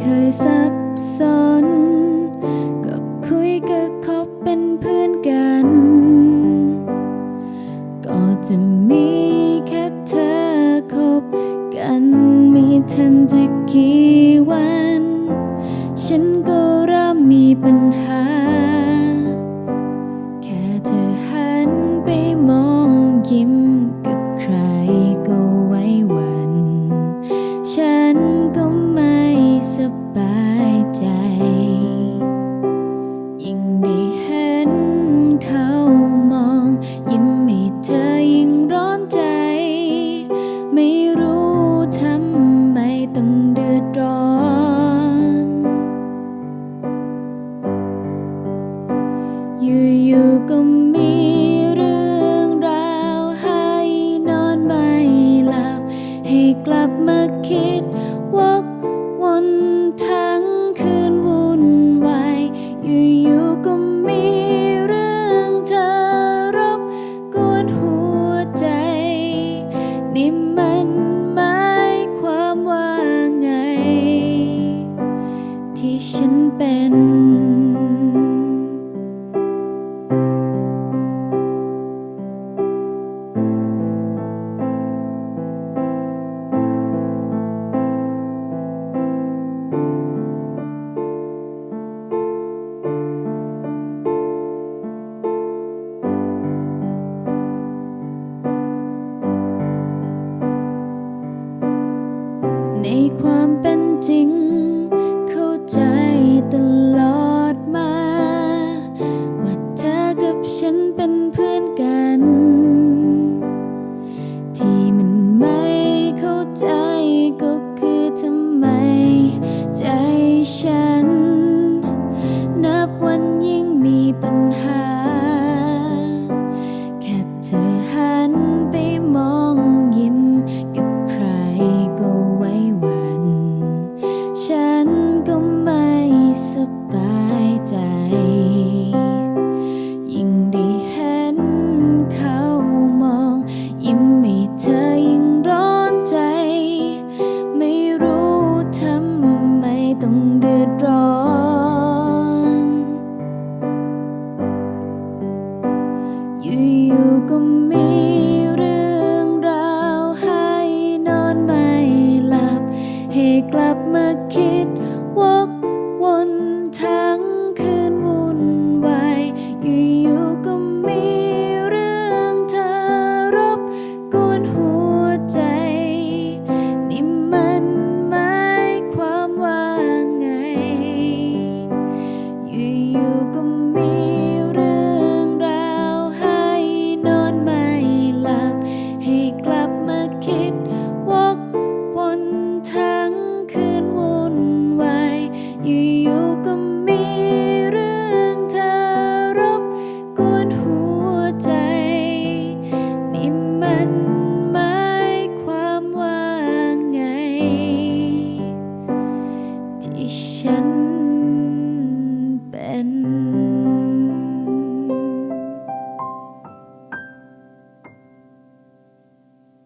เคยสับสน ก็คุยก็คบเป็นเพื่อนกัน ก็จะมีแค่เธอคบกันม่ทันจะกี่วัน ฉันก็เริ่มมีปัญหา แค่เธอหันไปมองยิ้มกับใครก็ไว้วัน ฉัน บายใจ ยิ่งได้เห็นเขามอง ยิ้มให้เธอยิ่งร้อนใจ ไม่รู้ทำไมต้องเดือดร้อน อยู่ๆก็มีเรื่องราวให้นอนไม่หลับ ให้กลับมาคิด ความเป็นจริง อยู่ๆก็มีเรื่องราวให้นอนไม่หลับ ให้กลับมาคิดวกวนทั้ง